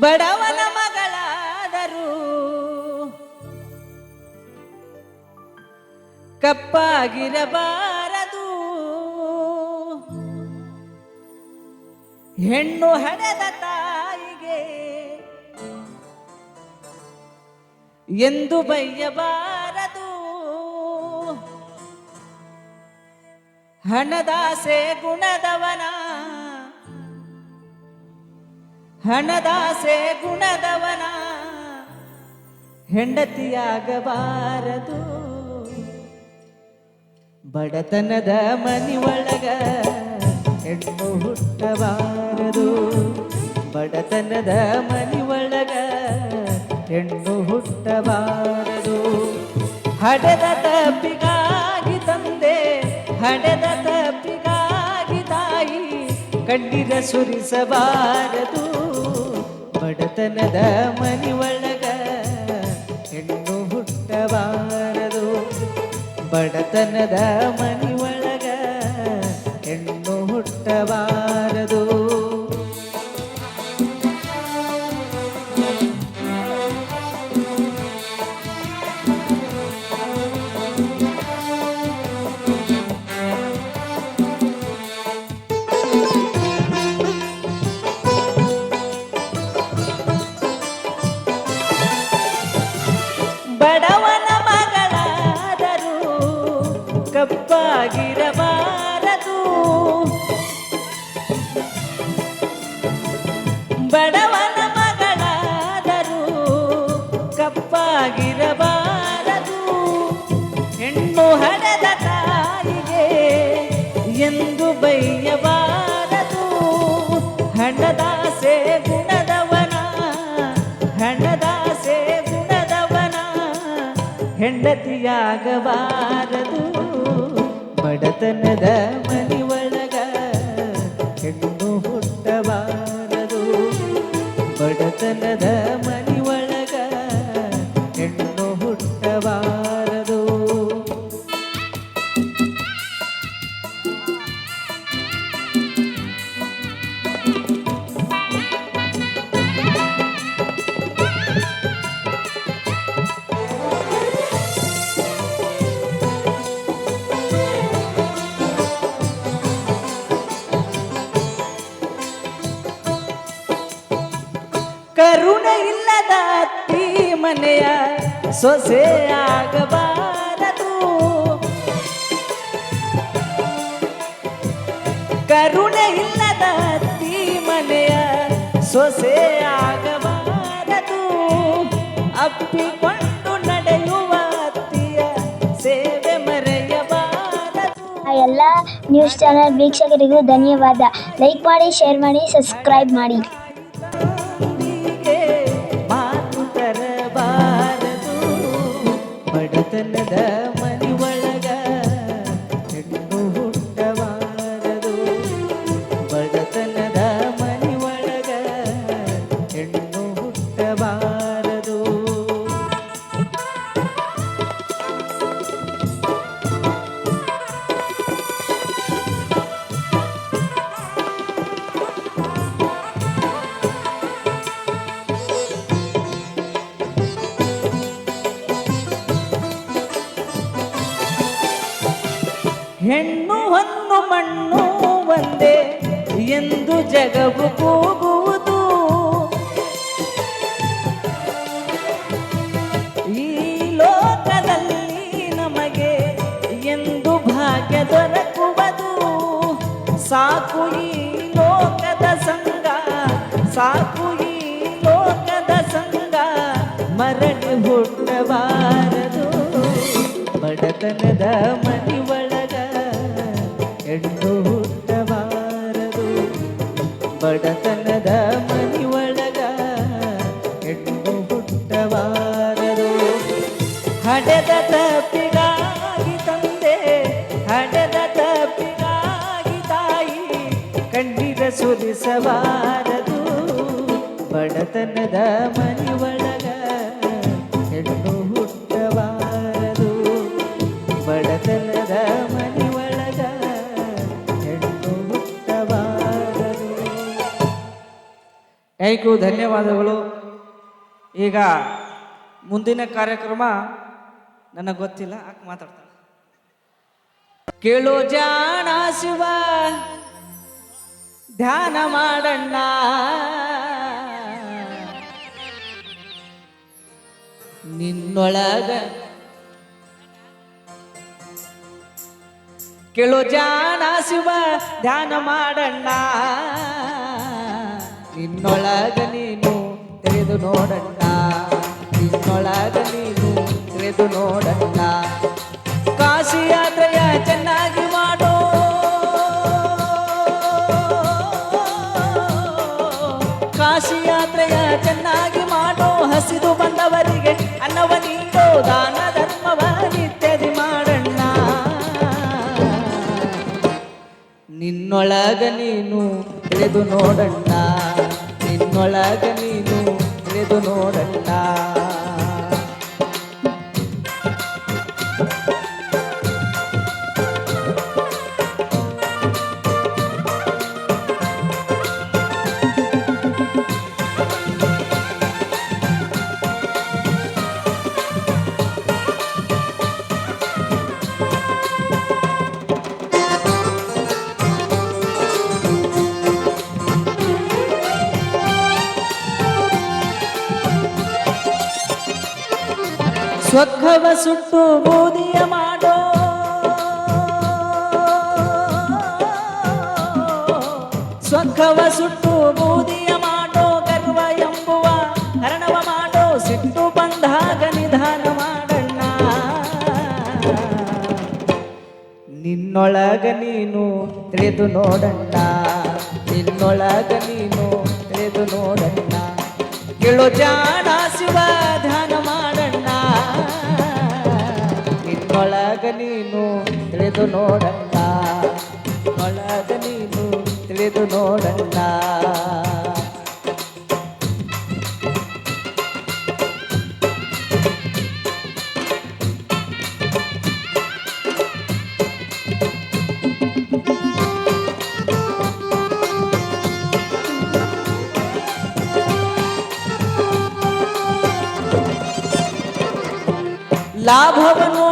ಬಡವನ ಮಗಳಾದರೂ. ಕಪ್ಪಾಗಿರಬಾರದು. ಹೆಣ್ಣು ಹಡೆದ ತಾಯಿಗೆ ಎಂದು ಬೈಯಬಾರದು. ಹಣದಾಸೆ ಗುಣದವನ ಹಣದಾಸೆ ಗುಣದವನ, ಹೆಂಡತಿಯಾಗಬಾರದು. ಬಡತನದ ಮನಿ ಒಳಗ ಹೆಣ್ಣು ಹುಟ್ಟಬಾರದು. ಬಡತನದ ಮನಿ ಒಳಗ ಹೆಣ್ಣು ಹುಟ್ಟಬಾರದು. ಹಡೆದ ತಪ್ಪಿಗಾಗಿ ತಂದೆ, ಹಡೆದ ತಪ್ಪಿಗಾಗಿ ತಾಯಿ, ಕಣ್ಣಿರ ಸುರಿಸಬಾರದು. ಬಡತನದ ಮನಿ ಒಳಗ ಹೆಣ್ಣು ಹುಟ್ಟಬಾರದು. ಬಡತನದ ಮನಿ ಒಳಗ ಹೆಣ್ಣು ಹುಟ್ಟಬಾರದು. ಕಪ್ಪಾಗಿರಬಾರದು ಬಡವನ ಮಗಳಾದರೂ ಕಪ್ಪಾಗಿರಬಾರದು. ಹೆಣ್ಣು ಹಡೆದ ತಾಯಿಗೆ ಎಂದು ಬೈಯಬಾರದು. ಹಣದಾಸೆ ಗುಣದವನ ಹಣದಾಸೆ ಗುಣದವನ ಹೆಂಡತಿಯಾಗಬಾರದು. ಬಡತನದ ಮನಿಯೊಳಗ ಹೆಣ್ಣು ಹುಟ್ಟಬಾರದು. ಬಡತನದ ಸೊಸೆ ಆಗಬಾರದು. ಕರುಣೆ ಇಲ್ಲದ ಅತ್ತಿ ಮನೆಯ ಸೊಸೆ ಆಗಬಾರದು. ಅಪ್ಪಿಕೊಂಡು ನಡೆಯುವ ಅತ್ತಿಯ ಸೇವೆ ಮರೆಯಬಾರದು. ಎಲ್ಲ ನ್ಯೂಸ್ ಚಾನೆಲ್ ವೀಕ್ಷಕರಿಗೂ ಧನ್ಯವಾದ. ಲೈಕ್ ಮಾಡಿ ಶೇರ್ ಮಾಡಿ ಸಬ್ಸ್ಕ್ರೈಬ್ ಮಾಡಿ. ಬಡತನದ ಹೆಣ್ಣು ಹೊನ್ನು ಮಣ್ಣು ಒಂದೇ ಎಂದು ಜಗವು ಕೂಗುವುದು. ಈ ಲೋಕದಲ್ಲಿ ನಮಗೆ ಎಂದು ಭಾಗ್ಯ ದೊರಕುವುದು. ಸಾಕು ಈ ಲೋಕದ ಸಂಗ ಸಾಕು ಈ ಲೋಕದ ಸಂಗ ಮರಳಿ ಹುಟ್ಟಬಾರದು. ಬಡತನದ ಮನಿಯೊಳಗ ಹೆಣ್ಣು ಹುಟ್ಟಬಾರದು ಬಡತನದ ಮನಿಯೊಳಗ ಹೆಣ್ಣು ಹುಟ್ಟಬಾರದು ಹಡೆದ ತಪ್ಪಿಗಾಗಿ ತಂದೆ ಹಡೆದ ತಪ್ಪಿಗಾಗಿ ತಾಯಿ, ಕಣ್ಣೀರ ಸುರಿಸಬಾರದು. ಬಡತನದ ಮನಿ ಹೆಣ್ಣು ಥ್ಯಾಂಕ್ ಯು ಧನ್ಯವಾದಗಳು. ಈಗ ಮುಂದಿನ ಕಾರ್ಯಕ್ರಮ ನನಗೆ ಗೊತ್ತಿಲ್ಲ, ಯಾಕೆ ಮಾತಾಡ್ತಾರೆ? ಕೇಳು ಜಾಣ ಶಿವ, ಧ್ಯಾನ ಮಾಡಣ್ಣ. ನಿನ್ನೊಳಗ ಕೇಳು ಜಾಣ ಶಿವ, ಧ್ಯಾನ ಮಾಡಣ್ಣ. ನಿನ್ನೊಳಗ ನೀನು ತೆರೆದು ನೋಡಣ್ಣ. ನಿನ್ನೊಳಗ ನೀನು ತೆರೆದು ನೋಡಣ್ಣ. ಕಾಶಿ ಯಾತ್ರೆಯ ಚೆನ್ನಾಗಿ ಮಾಡೋ. ಕಾಶಿ ಯಾತ್ರೆಯ ಚೆನ್ನಾಗಿ ಮಾಡೋ. ಹಸಿದು ಬಂದವರಿಗೆ ಅನ್ನವ ನೀಡೋ ದಾನ ಧರ್ಮವ ನಿತ್ಯದಿ ಮಾಡಣ್ಣ. ನಿನ್ನೊಳಗ ನೀನು ತಿಳಿದು ನೋಡಣ್ಣ. ನಿನ್ನೊಳಗ ನೀನು ನೆದು ನೋಡಣ್ಣ. ಸ್ವಗ್ಗವ ಸುಟ್ಟು ಬೂದಿಯ ಮಾಡೋ. ಸ್ವಗ್ಗವ ಸುಟ್ಟು ಬೂದಿಯ ಮಾಡೋ, ಗರ್ವ ಎಂಬುವ ಹರಣವ ಮಾಡೋ, ಸಿಟ್ಟು ಬಂದಾಗ ನಿಧಾನ ಮಾಡಣ್ಣ. ನಿನ್ನೊಳಗ ನೀನು ತಿಳಿದು ನೋಡಣ್ಣ, ನಿನ್ನೊಳಗ ನೀನು ತಿಳಿದು ನೋಡಣ್ಣ. ಕೇಳೋ ಜಾಣ ಶಿವ ನಿನ್ನೊಳಗ ನೀನು ತಿಳಿದು ನೋಡಣ್ಣ ನಿನ್ನೊಳಗ ನೀನು ತಿಳಿದು ನೋಡಣ್ಣ ಲಾಭವ ನೋಡಿ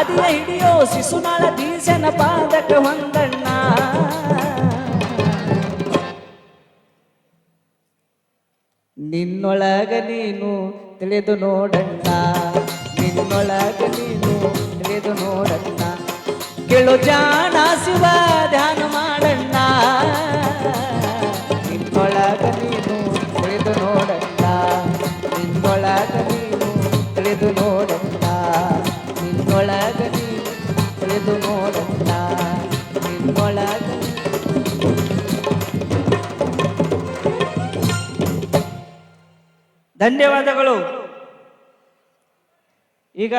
ಹಾದಿಯ ಹಿಡಿಯೋ ಶಿಶುನಾಳ ದೀಸನ ಪಾದಕ ಹೊಂದಣ್ಣ. ನಿನ್ನೊಳಗ ನೀನು ತಿಳಿದು ನೋಡಣ್ಣ. ನಿನ್ನೊಳಗ ನೀನು ತಿಳಿದು ನೋಡಣ್ಣ. ಕೇಳು ಜಾಣ ಶಿವ ಧ್ಯಾನ ಧನ್ಯವಾದಗಳು. ಈಗ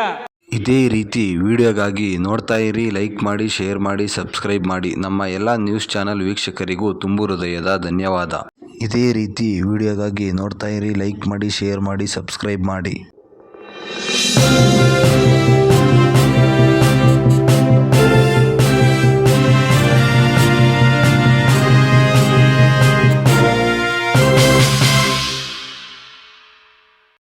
ಇದೇ ರೀತಿ ವಿಡಿಯೋಗಾಗಿ ನೋಡ್ತಾ ಇರಿ, ಲೈಕ್ ಮಾಡಿ, ಶೇರ್ ಮಾಡಿ, ಸಬ್ಸ್ಕ್ರೈಬ್ ಮಾಡಿ. ನಮ್ಮ ಎಲ್ಲ ನ್ಯೂಸ್ ಚಾನಲ್ ವೀಕ್ಷಕರಿಗೂ ತುಂಬು ಹೃದಯದ ಧನ್ಯವಾದ. ಇದೇ ರೀತಿ ವಿಡಿಯೋಗಾಗಿ ನೋಡ್ತಾ ಇರಿ, ಲೈಕ್ ಮಾಡಿ, ಶೇರ್ ಮಾಡಿ, ಸಬ್ಸ್ಕ್ರೈಬ್ ಮಾಡಿ.